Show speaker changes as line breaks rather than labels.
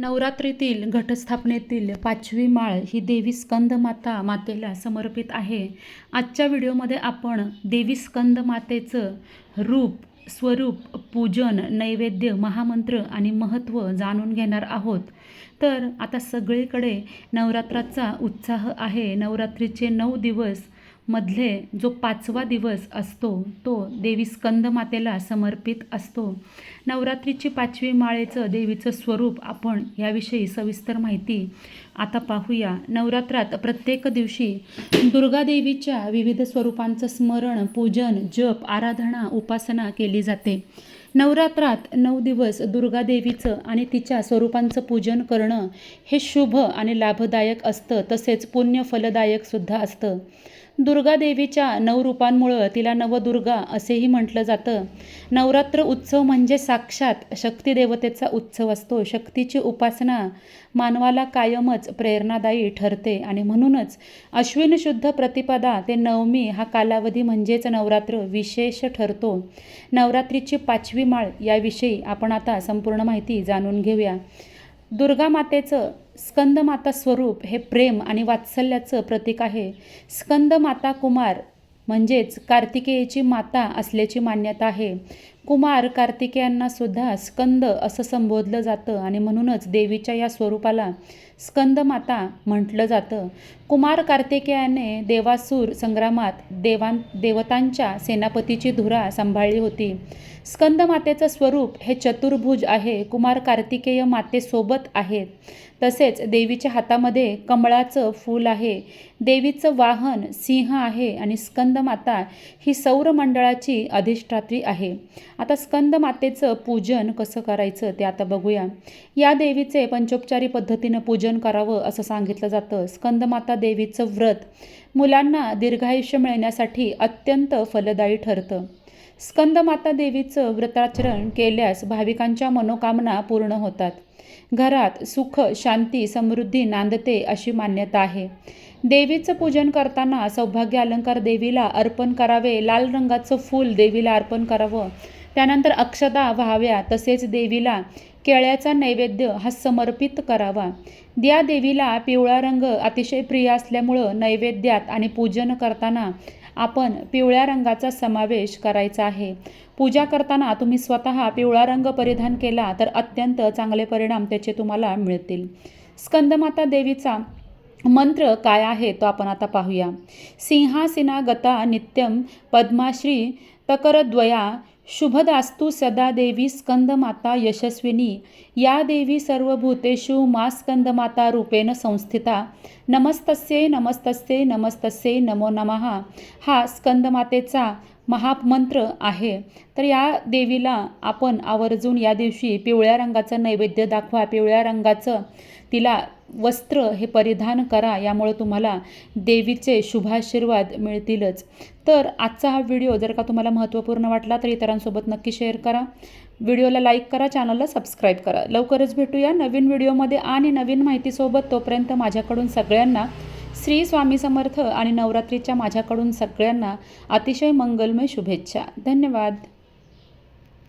नवरात्रीतील घटस्थापनेतील पाचवी माळ ही देवी स्कंद माता मातेला समर्पित आहे. आजच्या व्हिडिओमध्ये आपण देवी स्कंद मातेचं रूप स्वरूप पूजन नैवेद्य महामंत्र आणि महत्त्व जाणून घेणार आहोत. तर आता सगळीकडे नवरात्राचा उत्साह आहे. नवरात्रीचे नऊ दिवस मधले जो पाचवा दिवस असतो तो देवी स्कंदमातेला समर्पित असतो. नवरात्रीची पाचवी माळेचं देवीचं स्वरूप आपण याविषयी सविस्तर माहिती आता पाहूया. नवरात्रात प्रत्येक दिवशी दुर्गादेवीच्या विविध स्वरूपांचं स्मरण पूजन जप आराधना उपासना केली जाते. नवरात्रात नऊ दिवस दुर्गादेवीचं आणि तिच्या स्वरूपांचं पूजन करणं हे शुभ आणि लाभदायक असतं तसेच पुण्य फलदायक सुद्धा असतं. दुर्गादेवीच्या नऊ रूपांमुळं तिला नवदुर्गा असेही म्हटलं जातं. नवरात्र उत्सव म्हणजे साक्षात शक्तिदेवतेचा उत्सव असतो. शक्तीची उपासना मानवाला कायमच प्रेरणादायी ठरते आणि म्हणूनच अश्विन शुद्ध प्रतिपदा ते नवमी हा कालावधी म्हणजेच नवरात्र विशेष ठरतो. नवरात्रीची पाचवी माळ याविषयी आपण आता संपूर्ण माहिती जाणून घेऊया. दुर्गा मातेचं स्कंद माता स्वरूप हे प्रेम आणि वात्सल्याचं प्रतीक आहे. स्कंदमाता कुमार म्हणजेच कार्तिकेयची माता असल्याची मान्यता आहे. कुमार कार्तिकेयांना सुद्धा स्कंद असं संबोधलं जातं आणि म्हणूनच देवीच्या या स्वरूपाला स्कंद माता म्हटलं जातं. कुमार कार्तिकेयाने देवासूर संग्रामात देवां देवतांच्या सेनापतीची धुरा सांभाळली होती. स्कंद मातेचं स्वरूप हे चतुर्भुज आहे. कुमार कार्तिकेय मातेसोबत आहेत. तसेच देवीच्या हातामध्ये कमळाचं फूल आहे. देवीचं वाहन सिंह आहे आणि स्कंद माता ही सौरमंडळाची अधिष्ठात्री आहे. आता स्कंद मातेचं पूजन कसं करायचं ते आता बघूया. या देवीचे पंचोपचारी पद्धतीनं पूजन करावं असं सांगितलं जातं. स्कंदमाता देवीचं व्रत मुलांना दीर्घायुष्य मिळण्यासाठी अत्यंत फलदायी ठरतं. स्कंदमाता देवीचं व्रताचरण केल्यास भाविकांच्या मनोकामना पूर्ण होतात. घरात सुख शांती समृद्धी नांदते अशी मान्यता आहे. देवीचं पूजन करताना सौभाग्य अलंकार देवीला अर्पण करावे लाल रंगाचं फूल देवीला अर्पण करावं त्यानंतर अक्षता व्हाव्या तसेच देवीला केळ्याचा नैवेद्य हा समर्पित करावा. द्या देवीला पिवळा रंग अतिशय प्रिय असल्यामुळं नैवेद्यात आणि पूजन करताना आपण पिवळ्या रंगाचा समावेश करायचा आहे. पूजा करताना तुम्ही स्वतः पिवळा रंग परिधान केला तर अत्यंत चांगले परिणाम त्याचे तुम्हाला मिळतील. स्कंदमाता देवीचा मंत्र काय आहे तो आपण आता पाहूया. सिंहासिना गता नित्यम पद्माश्री तकरद्वया शुभदास्तु सदा देवी स्कंदमाता यशस्विनी. या देवी सर्वभूतेषु मा स्कंदमाता रूपेण संस्थिता. नमस्तस्ये नमस्तस्ये नमस्तस्ये नमो नमः. हा स्कंदमातेचा महामंत्र आहे. तर या देवीला आपण आवर्जून या दिवशी पिवळ्या रंगाचं नैवेद्य दाखवा. पिवळ्या रंगाचं तिला वस्त्र हे परिधान करा. यामुळे तुम्हाला देवीचे शुभाशीर्वाद मिळतीलच. तर आजचा हा व्हिडिओ जर का तुम्हाला महत्त्वपूर्ण वाटला तर इतरांसोबत नक्की शेअर करा. व्हिडिओला लाईक करा चॅनलला सबस्क्राईब करा. लवकरच भेटूया नवीन व्हिडिओमध्ये आणि नवीन माहितीसोबत तोपर्यंत माझ्याकडून सगळ्यांना श्री स्वामी समर्थ आणि नवरात्रीच्या माझ्याकडून सगळ्यांना अतिशय मंगलमय शुभेच्छा. धन्यवाद.